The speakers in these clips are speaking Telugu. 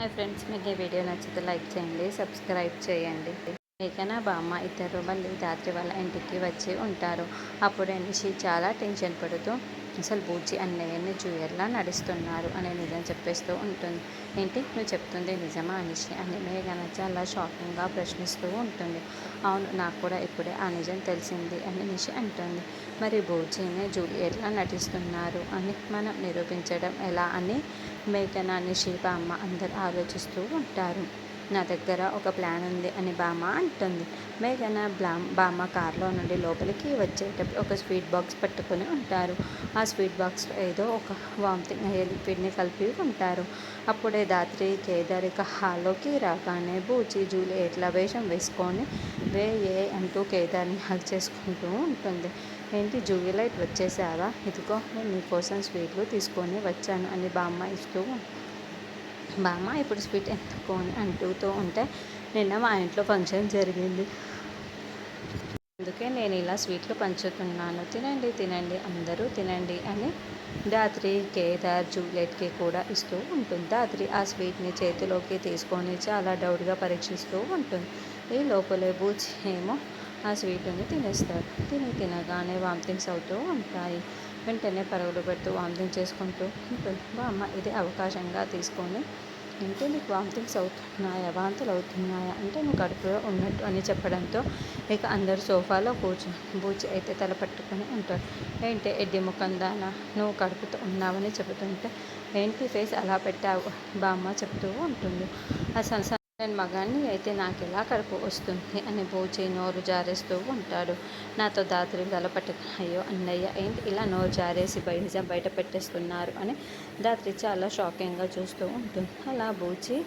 హాయ్ ఫ్రెండ్స్ మీకు ఈ వీడియో నచ్చితే లైక్ చేయండి సబ్స్క్రైబ్ చేయండి. మేఘన బామ్మ ఇద్దరు మళ్ళీ రాత్రి వాళ్ళ ఇంటికి వచ్చి ఉంటారు. అప్పుడు అనేసి చాలా టెన్షన్ పడుతూ అసలు బూచి అన్నయ్యని జూయర్లా నడుస్తున్నారు అనే నిజం చెప్పేస్తూ ఉంటుంది. ఏంటి? నువ్వు చెప్తుంది నిజమా అనిషి? అని మేఘన చాలా షాకింగ్గా ప్రశ్నిస్తూ ఉంటుంది. అవును నాకు కూడా ఇప్పుడే ఆ నిజం తెలిసింది అని నిషి అంటుంది. మరి బూచిని జూలియట్లా నటిస్తున్నారు అని మనం నిరూపించడం ఎలా అని మేఘన నిషి బామ్మ అందరు ఆలోచిస్తూ ఉంటారు. నా దగ్గర ఒక ప్లాన్ ఉంది అని బామ్మ అంటుంది. మేఘన బ్లా బామ్మ కార్లో నుండి లోపలికి వచ్చేటప్పుడు ఒక స్వీట్ బాక్స్ పట్టుకొని ఉంటారు. ఆ స్వీట్ బాక్స్లో ఏదో ఒక వామిటింగ్ అయ్యే లిక్విడ్ని కలిపి ఉంటారు. అప్పుడే దాత్రి కేదారిక హాల్లోకి రాగానే బూచి జూలి ఎట్లా వేషం వేసుకొని వే ఏ అంటూ కేదార్ని హక్ చేసుకుంటూ ఉంటుంది. ఏంటి జూలైట్ వచ్చేసావా? ఇదిగో నేను నీకోసం స్వీట్లు తీసుకొని వచ్చాను అని బామ్మ ఇస్తూ బామ్మ ఇప్పుడు స్వీట్ ఎందుకు అని అంటూతో ఉంటే నిన్న మా ఇంట్లో ఫంక్షన్ జరిగింది. అందుకే నేను ఇలా స్వీట్లు పంచుతున్నాను. తినండి తినండి అందరూ తినండి అని దాత్రి కేదార్ జూలెట్కి కూడా ఇస్తూ ఉంటుంది. దాత్రి ఆ స్వీట్ని చేతిలోకి తీసుకొని చాలా డౌట్గా పరీక్షిస్తూ ఉంటుంది. ఈ లోపలే బూచి ఏమో ఆ స్వీట్ని తినేస్తారు. తిని తినగానే వామిటింగ్స్ అవుతూ ఉంటాయి. వెంటనే పరుగులు పెడుతూ వామిటింగ్ చేసుకుంటూ ఉంటుంది. బామ్మ ఇది అవకాశంగా తీసుకొని ఏంటి నీకు వాంతింగ్స్ అవుతున్నాయా వాంతులు అవుతున్నాయా? అంటే నువ్వు కడుపులో ఉన్నట్టు అని చెప్పడంతో ఇక అందరు సోఫాలో కూర్చొని బూచి అయితే తల పట్టుకొని ఉంటారు. ఏంటి ఎడ్డి ముఖం దానా? నువ్వు కడుపుతో ఉన్నావని చెబుతుంటే ఏంటి ఫేస్ అలా పెట్టావు? బామ్మ చెప్తూ ఉంటుంది. ఆ సంస నేను మగాన్ని అయితే నాకు ఎలా కడుపు వస్తుంది? అని బూచి నోరు జారేస్తూ ఉంటాడు. నాతో దాత్రి తలపట్టుకుని అయ్యో అన్నయ్య ఏంటి ఇలా నోరు జారేసి బయట బయట పెట్టేస్తున్నారు? అని దాత్రి చాలా షాకింగ్గా చూస్తూ ఉంటుంది. అలా బూచి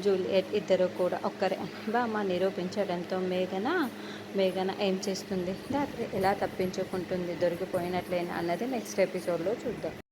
జూలియట్ ఇద్దరు కూడా ఒక్కరే. బామ్మ నిరూపించడంతో మేఘన మేఘన ఏం చేస్తుంది? దాత్రి ఎలా తప్పించుకుంటుంది? దొరికిపోయినట్లేనా? అన్నది నెక్స్ట్ ఎపిసోడ్లో చూద్దాం.